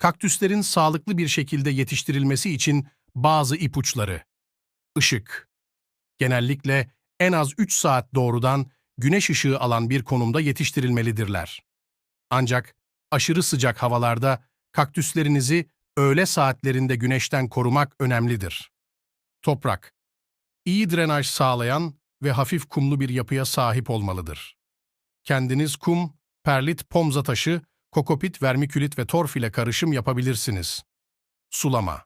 Kaktüslerin sağlıklı bir şekilde yetiştirilmesi için bazı ipuçları. Işık. Genellikle en az 3 saat doğrudan güneş ışığı alan bir konumda yetiştirilmelidirler. Ancak aşırı sıcak havalarda kaktüslerinizi öğle saatlerinde güneşten korumak önemlidir. Toprak. İyi drenaj sağlayan ve hafif kumlu bir yapıya sahip olmalıdır. Kendiniz kum, perlit, pomza taşı, kokopit, vermikülit ve torf ile karışım yapabilirsiniz. Sulama.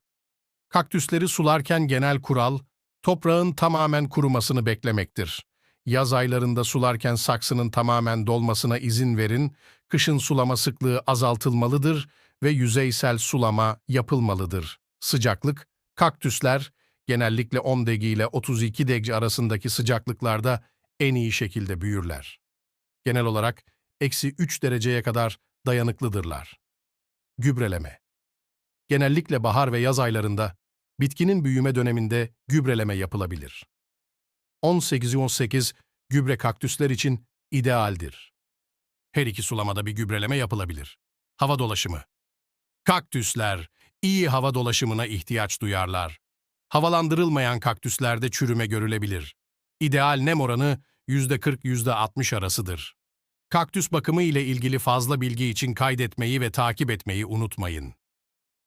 Kaktüsleri sularken genel kural, toprağın tamamen kurumasını beklemektir. Yaz aylarında sularken saksının tamamen dolmasına izin verin, kışın sulama sıklığı azaltılmalıdır ve yüzeysel sulama yapılmalıdır. Sıcaklık, kaktüsler genellikle 10 degi ile 32 degi arasındaki sıcaklıklarda en iyi şekilde büyürler. Genel olarak eksi 3 dereceye kadar dayanıklıdırlar. Gübreleme Genellikle bahar ve yaz aylarında bitkinin büyüme döneminde gübreleme yapılabilir. 18-18 gübre kaktüsler için idealdir. Her iki sulamada bir gübreleme yapılabilir. Hava dolaşımı Kaktüsler iyi hava dolaşımına ihtiyaç duyarlar. Havalandırılmayan kaktüslerde çürüme görülebilir. İdeal nem oranı %40-%60 arasıdır. Kaktüs bakımı ile ilgili fazla bilgi için kaydetmeyi ve takip etmeyi unutmayın.